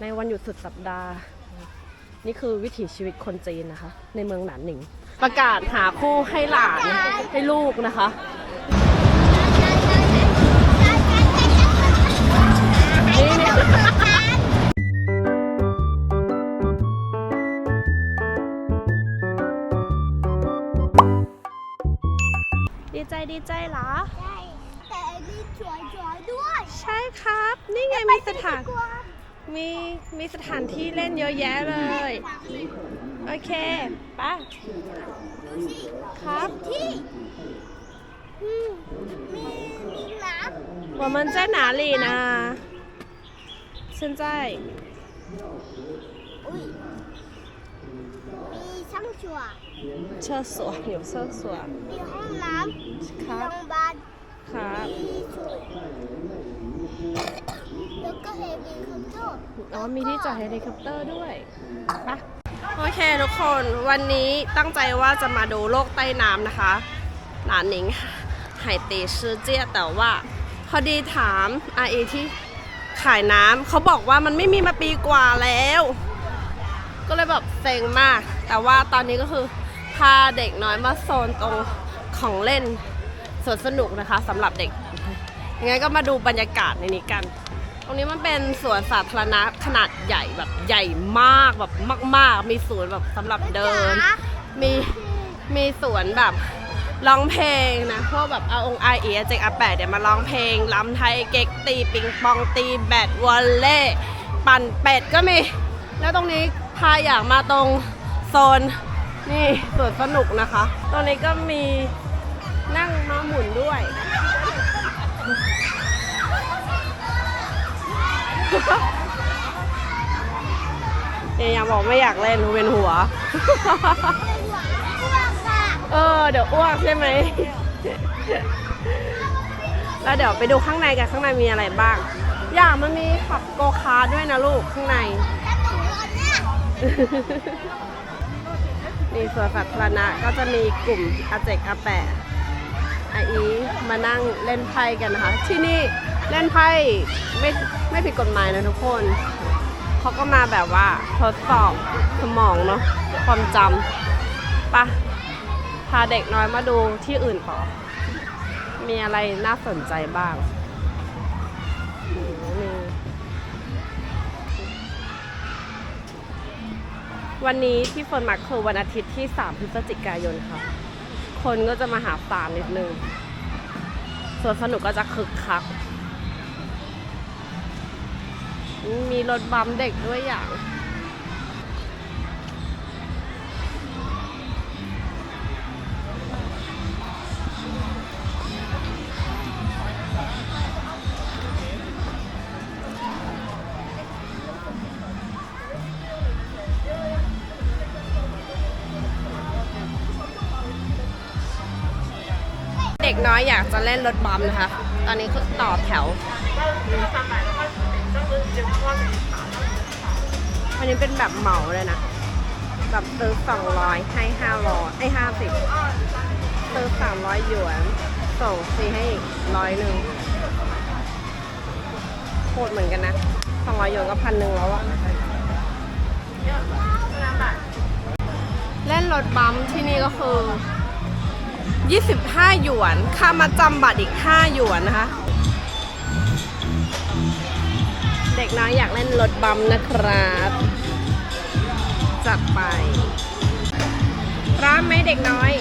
ในวันหยุดสุดสัปดาห์ นี่คือวิถีชีวิตคนจีนนะคะ ในเมืองหนานหนิง ประกาศหาคู่ให้หลานให้ลูกนะคะนี่นี่ดีใจดีใจเหรอ ใช่แต่มีสวยๆด้วย ใช่ครับ นี่ไงมีสถานกลัว มีมีสถานที่เล่นเยอะแยะเลย โอเคปะครับที่我们在哪里呢现在มีช่างชัวเชอร์สวนอยู่เนมีห้องน้ำครับโรงพยาบาลครั ก็เฮลิคอปเตอร์อ๋อมีที่จอดเฮลิคอปเตอร์ด้วยไปโอเคทุกคนวันนี้ตั้งใจว่าจะมาดูโลกใต้น้ำนะคะ หนานหนิงไหตีชื่อเจี้ยแต่ว่า พอดีถามอาเอที่ขายน้ำเขาบอกว่ามันไม่มีมาปีกว่าแล้ว ก็เลยแบบเซ็งมาก แต่ว่าตอนนี้ก็คือพาเด็กน้อยมาโซนตรงของเล่นสวนสนุกนะคะสำหรับเด็กยังไงก็มาดูบรรยากาศในนี้กัน ตรงนี้มันเป็นสวนสาธารณะขนาดใหญ่แบบใหญ่มากแบบมาก ๆ มีสวนแบบสำหรับเดิน มีมีสวนแบบร้องเพลงนะพวกแบบอาองอาเอียเจกอาแปดเดี๋ยวมาร้องเพลงลำไทยเก๊กตีปิงปองตีแบดวอลเล่ปั่นเป็ดก็มี แล้วตรงนี้พาอยากมาตรงโซนนี่สวนสนุกนะคะ ตรงนี้ก็มีนั่งม้าหมุนด้วย เนี่ยยังบอกไม่อยากเล่นเวียนหัว เออ เดี๋ยวอ้วกใช่ไหม แล้วเดี๋ยวไปดูข้างในกันข้างในมีอะไรบ้าง อย่างมันมีขับโกคาร์ทด้วยนะลูกข้างใน นี่สวนสาธารณะก็จะมีกลุ่มอาเจกอาแปะอาอีมานั่งเล่นไพ่กันนะคะ ที่นี่เล่นไพ่ไม่ ไม่ผิดกฎหมายนะทุกคน เขาก็มาแบบว่าทดสอบสมองเนาะความจำปะพาเด็กน้อยมาดูที่อื่นต่อ มีอะไรน่าสนใจบ้างวันนี้ที่เฟิร์นมาคือวันอาทิตย์ที่ 3 พฤศจิกายนค่ะ คนก็จะมาหาฟาร์มนิดนึง ส่วนสนุกก็จะคึกคัก มีรถบัมเด็กด้วยอย่าง เด็กน้อยอยากจะเล่นรถบัมนะคะ ตอนนี้คือต่อแถว อันนี้เป็นแบบเหมาเลยนะ แบบซื้อสองร้อยให้ห้าร้อยไอ้ห้าสิบซื้อสามร้อยหยวน ส่งฟรีให้อีกร้อยหนึ่งโคตรเหมือนกันนะสองร้อยหยวนก็พันหนึ่งแล้วอะเล่นรถบัมป์ที่นี่ก็คือ 25 หยวน ค่ามาจำบัตรอีก 5 หยวนนะคะ เด็กน้อยอยากเล่นรถบัมนะครับ จัดไปพร้อมไหมเด็กน้อย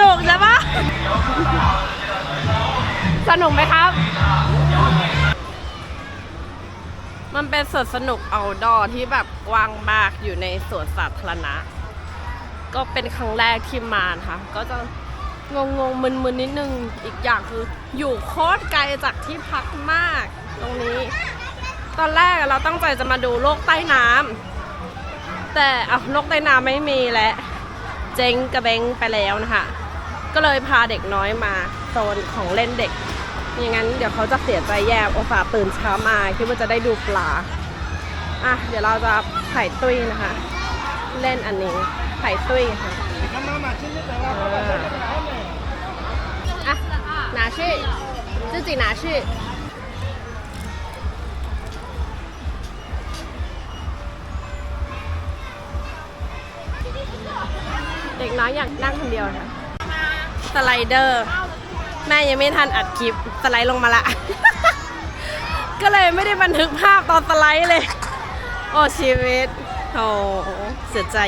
นุกใช่ปะสนุกไหมครับ มันเป็นสวนสนุกเอาดอที่แบบกว้างมากอยู่ในสวนสาธารณะ ก็เป็นครั้งแรกที่มานะคะก็จะงงงๆมึนๆนิดนึง อีกอย่างคืออยู่โคตรไกลจากที่พักมาก ตรงนี้ ตอนแรกเราตั้งใจจะมาดูโลกใต้น้ำแต่เอาโลกใต้น้ำไม่มีแล้ว จ๊งกระเบงไปแล้วนะคะ ก็เลยพาเด็กน้อยมาโซนของเล่นเด็กอย่างนั้นเดี๋ยวเขาจะเสียใจแย่โอฟาตื่นเช้ามาคิดว่าจะได้ดูปลาอะเดี๋ยวเราจะไข่ตุ้ยนะคะ เล่นอันนี้ไข่ตุ้ยค่ะอะนาชื่อจื้อจีนาชื่อ เด็กน้อยอยากนั่งคนเดียวค่ะสไลเดอร์ แม่ยังไม่ทันอัดคลิปสไลด์ลงมาละ ก็เลยไม่ได้บันทึกภาพตอนสไลด์เลย โอ้ชีวิตโอ้เสียใจ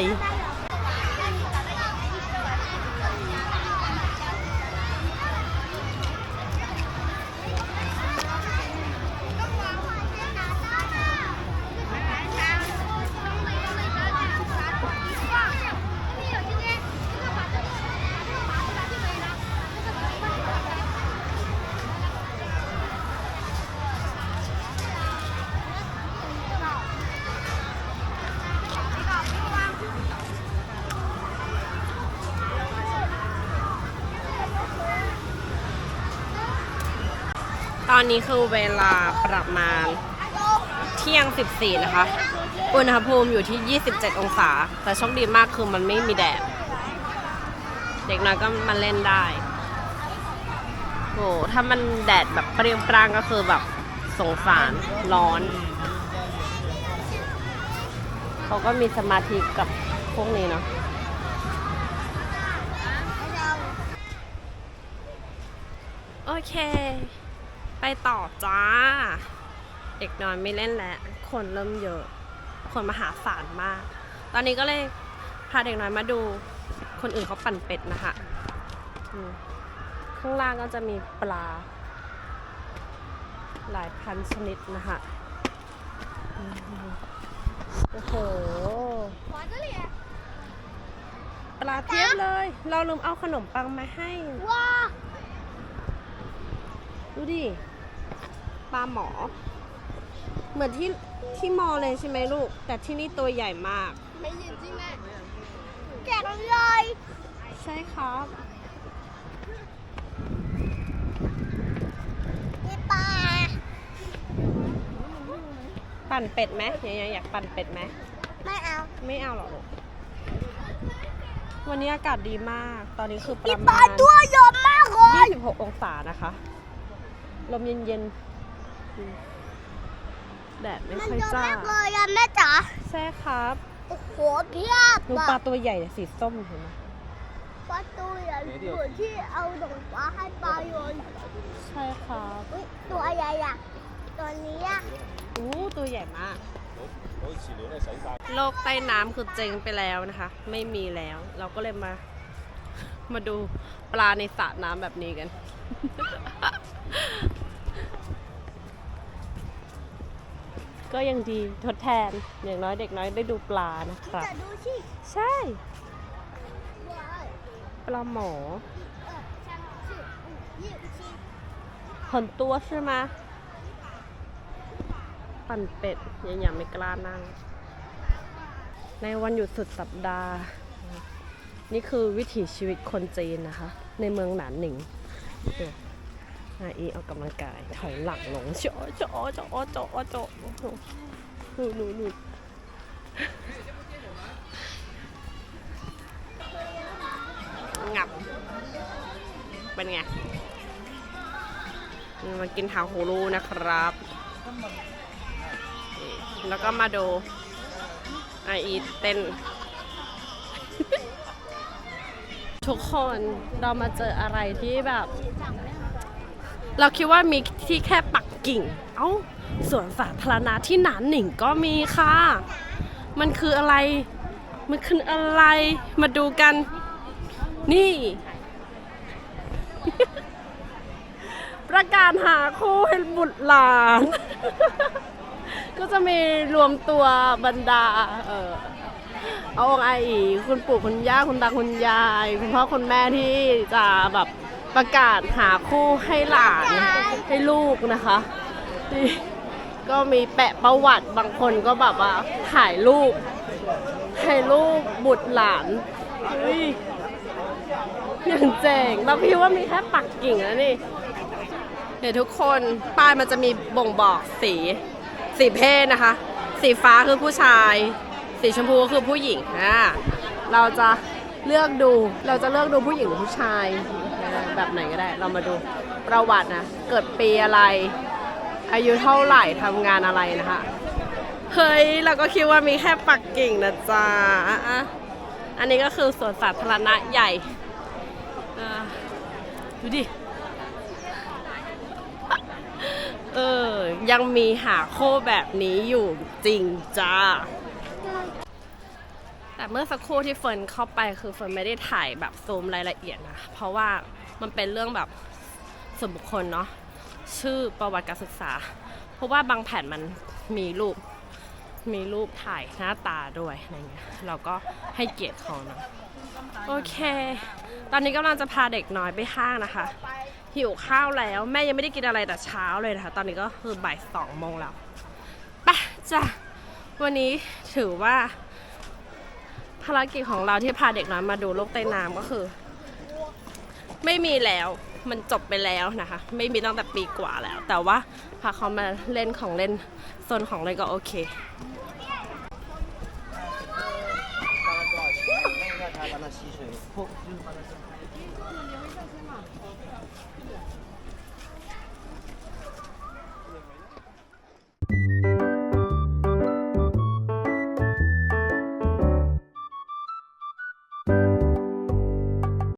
ตอนนี้คือเวลาประมาณเที่ยง 14 นะคะ อุณหภูมิอยู่ที่ 27 องศา แต่โชคดีมากคือมันไม่มีแดด เด็กน้อยก็มาเล่นได้โหถ้ามันแดดแบบเปรี้ยงปร้างก็คือแบบสงสารร้อน เขาก็มีสมาธิกับพวกนี้เนาะโอเค ไปต่อจ้า เด็กน้อยไม่เล่นแล้ว คนเริ่มเยอะ คนมหาศาลมาก ตอนนี้ก็เลยพาเด็กน้อยมาดู คนอื่นเขาปั่นเป็ดนะคะอืมข้างล่างก็จะมีปลา หลายพันชนิดนะคะอืมโอ้โหปลาเทียบเลย เราลืมเอาขนมปังมาให้ ว้า ดูดิ ปลาหมอ เหมือนที่ที่มอเลยใช่ไหมลูก แต่ที่นี่ตัวใหญ่มาก ไม่ยินจริงไหมแกะเลยใช่ครับนี่ปลาปั่นเป็ดไหมยังยังอยากปั่นเป็ดไหมไม่เอาไม่เอาหรอกลูกวันนี้อากาศดีมาก ตอนนี้คือปนี่ระปลามาณ ตัวใหญ่มากเลย 26 องศานะคะ ลมเย็นๆอืม แดดไม่มันค่อยเยอะจ้ามากเลยอะแม่จ๋าใช่ครับ โอ้โหเพียบดูอะปลาตัวใหญ่สีส้มเห็นไหมปลาตัวใหญ่เหมือนที่เอาดอกฟ้าให้ปลาโยนใช่ครับอุ๊ยตัวใหญ่อะตัวนี้อะอู้ตัวใหญ่มากโลกใต้น้ำคือเจ๊งไปแล้วนะคะ ไม่มีแล้ว เราก็เลยมา มาดูปลาในสระน้ำแบบนี้กัน ก็ยังดีทดแทน อย่างน้อยเด็กน้อยได้ดูปลานะครับใช่ปลาหมอขนตัวใช่ไหมปั่นเป็ดยังยังไม่กล้านั่ง ในวันหยุดสุดสัปดาห์ นี่คือวิถีชีวิตคนจีนนะคะ ในเมืองหนานหนิง อาอีออกกำลังกาย ถอยหลังลงโจโจโจโจโจโอ้โหนูนูนูงับ เป็นไง มากินทางฮูรูนะครับ แล้วก็มาดูไออีเต้น ทุกคนเรามาเจออะไรที่แบบ เราคิดว่ามีที่แค่ปักกิ่ง เอ้าสวนสาธารณะที่หนานหนิงก็มีค่ะ มันคืออะไร มันคืออะไร มาดูกัน นี่ ประกาศหาคู่ให้บุตรหลาน ก็จะมีรวมตัวบรรดา เออเอาองไออีคุณปู่คุณย่าคุณตาคุณยาย คุณพ่อคุณแม่ที่จะแบบ ประกาศหาคู่ให้หลานให้ลูกนะคะนี่ก็มีแปะประวัติบางคนก็แบบว่าถ่ายรูปถ่ายรูปบุตรหลานเฮ้ยอย่างเจ๋งเราพี่ว่ามีแค่ปักกิ่งแล้วนี่ เดี๋ยวทุกคนป้ายมันจะมีบ่งบอกสี สีเพศนะคะ สีฟ้าคือผู้ชาย สีชมพูก็คือผู้หญิงอ่าเราจะเลือกดูเราจะเลือกดูผู้หญิงหรือผู้ชาย แบบไหนก็ได้ เรามาดูประวัตินะ เกิดปีอะไร อายุเท่าไหร่ทำงานอะไรนะคะ เฮ้ย เราก็คิดว่ามีแค่ปักกิ่งนะจ๊ะอะอันนี้ก็คือสวนสาธารณะใหญ่ดูดิ เออ ยังมีหาโคแบบนี้อยู่จริงจ้า แต่เมื่อสักครู่ที่เฟิร์นเข้าไปคือเฟิร์นไม่ได้ถ่ายแบบซูมรายละเอียดนะ เพราะว่า มันเป็นเรื่องแบบส่วนบุคคลเนาะชื่อประวัติการศึกษา เพราะว่าบางแผ่นมันมีรูปมีรูปถ่ายหน้าตาด้วยอะไรเงี้ยเราก็ให้เกียรติเขานะโอเค ตอนนี้กำลังจะพาเด็กน้อยไปห้างนะคะ หิวข้าวแล้วแม่ยังไม่ได้กินอะไรแต่เช้าเลยนะคะ ตอนนี้ก็คือบ่ายสองโมงแล้วไปจ้ะวันนี้ถือว่าภารกิจของเราที่พาเด็กน้อยมาดูโลกใต้น้ำก็คือ ไม่มีแล้วมันจบไปแล้วนะคะ ไม่มีตั้งแต่ปีกว่าแล้ว แต่ว่าพาเขามาเล่นของเล่นโซนของเล่นก็โอเค